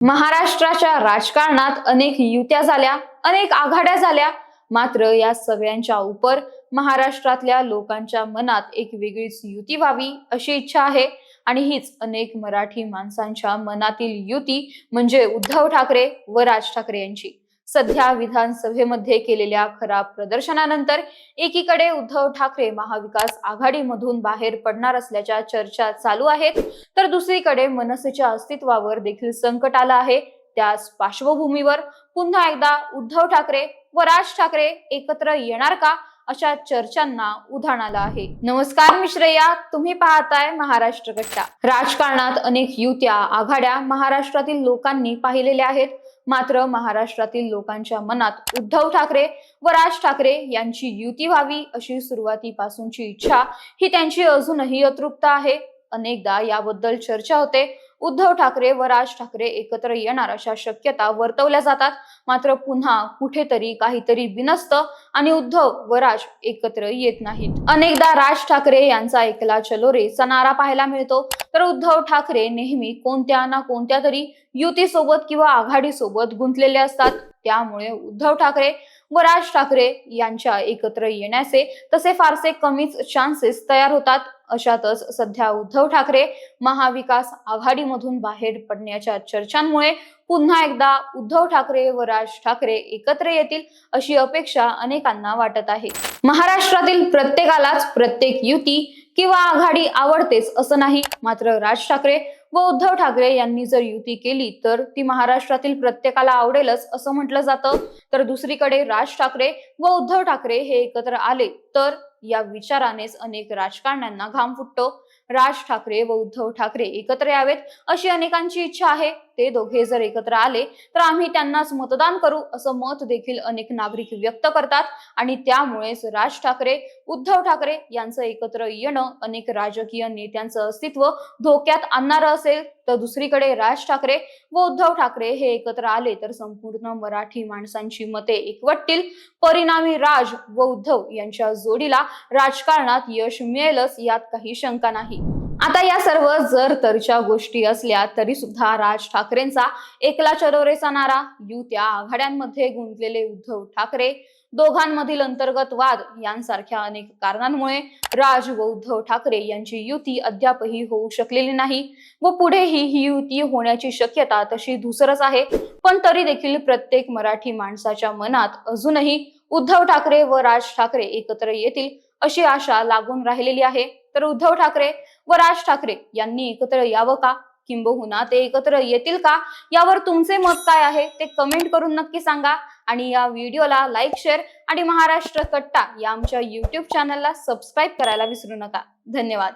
महाराष्ट्राच्या राजकारणात अनेक युत्या झाल्या अनेक आघाड्या झाल्या. मात्र या सगळ्यांच्या उपर महाराष्ट्रातल्या लोकांच्या मनात एक वेगळीच युती व्हावी अशी इच्छा आहे. आणि हीच अनेक मराठी माणसांच्या मनातील युती म्हणजे उद्धव ठाकरे व राज ठाकरे यांची. सध्या विधानसभेमध्ये केलेल्या खराब प्रदर्शनानंतर एकीकडे उद्धव ठाकरे महाविकास आघाडीमधून बाहेर पडणार असल्याच्या चर्चा चालू आहेत तर दुसरीकडे मनसेच्या अस्तित्वावर देखील संकट आलं आहे. त्याच पार्श्वभूमीवर पुन्हा एकदा उद्धव ठाकरे व राज ठाकरे एकत्र येणार का अशा चर्चांना उधाण आलं आहे. नमस्कार मिश्रया तुम्ही पाहताय महाराष्ट्र कट्टा राजकारणात अनेक युत्या आघाड्या महाराष्ट्रातील लोकांनी पाहिलेल्या आहेत. मात्र महाराष्ट्रातील लोकांच्या मनात उद्धव ठाकरे व राज ठाकरे यांची युती व्हावी अशी सुरुवातीपासूनची इच्छा ही त्यांची अजूनही अतृप्त आहे. अनेकदा याबद्दल चर्चा होते. उद्धव ठाकरे व राज ठाकरे एकत्र येणार अशा शक्यता वर्तवल्या जातात. मात्र पुन्हा कुठेतरी काहीतरी बिनसत आणि उद्धव व राज एकत्र येत नाहीत. अनेकदा राज ठाकरे यांचा एकला चलो रेचा नारा पाहायला मिळतो. तर उद्धव ठाकरे नेहमी कोणत्या ना कोणत्या तरी युतीसोबत किंवा आघाडीसोबत गुंतलेले असतात. त्यामुळे उद्धव ठाकरे व राज ठाकरे यांच्या एकत्र येण्याचे तसे फारसे कमीच चान्सेस तयार होतात. अशातच सध्या उद्धव ठाकरे महाविकास आघाडीमधून बाहेर पडण्याच्या चर्चांमुळे पुन्हा एकदा उद्धव ठाकरे व राज ठाकरे एकत्र येतील अशी अपेक्षा अनेकांना वाटत आहे. महाराष्ट्रातील प्रत्येकालाच प्रत्येक युती किंवा आघाडी आवडतेच असं नाही. मात्र राज ठाकरे व उद्धव ठाकरे यांनी जर युती केली तर ती महाराष्ट्रातील प्रत्येकाला आवडेलच असं म्हटलं जातं. तर दुसरीकडे राज ठाकरे व उद्धव ठाकरे हे एकत्र आले तर या विचारानेच अनेक राजकारण्यांना घाम फुटतो. राज ठाकरे व उद्धव ठाकरे एकत्र यावेत अशी अनेकांची इच्छा आहे. ते दोघे जर एकत्र आले तर आम्ही त्यांनाच मतदान करू असं मत देखील अनेक नागरिक व्यक्त करतात. आणि त्यामुळेच राज ठाकरे उद्धव ठाकरे यांचं एकत्र येणं अनेक राजकीय नेत्यांचं अस्तित्व धोक्यात आणणारं असेल. तर दुसरीकडे राज ठाकरे व उद्धव ठाकरे हे एकत्र आले तर संपूर्ण मराठी माणसांची मते एकवटतील. परिणामी राज व उद्धव यांच्या जोडीला राजकारणात यश मिळेलच यात काही शंका नाही. आता या सर्व जर तरच्या गोष्टी असल्या तरी सुद्धा राज ठाकरेंचा एकला चरोरेचा नारा युत्या आघाड्यांमध्ये गुंतलेले उद्धव ठाकरे दोघांमधील अंतर्गत वाद यांसारख्या अनेक कारणांमुळे राज व उद्धव ठाकरे यांची युती अद्यापही होऊ शकलेली नाही व पुढेही ही युती होण्याची शक्यता तशी धुसरच आहे. पण तरी देखील प्रत्येक मराठी माणसाच्या मनात अजूनही उद्धव ठाकरे व राज ठाकरे एकत्र येतील अशी आशा लागून राहिलेली आहे. तर उद्धव ठाकरे व राज ठाकरे यांनी एकत्र यावं का? किंबहुना ते एकत्र येतील का? यावर तुमचे मत काय आहे? ते कमेंट करून नक्की सांगा. आणि या व्हिडिओला लाईक शेअर आणि महाराष्ट्र कट्टा या आमच्या युट्यूब चॅनलला सबस्क्राईब करायला विसरू नका. धन्यवाद.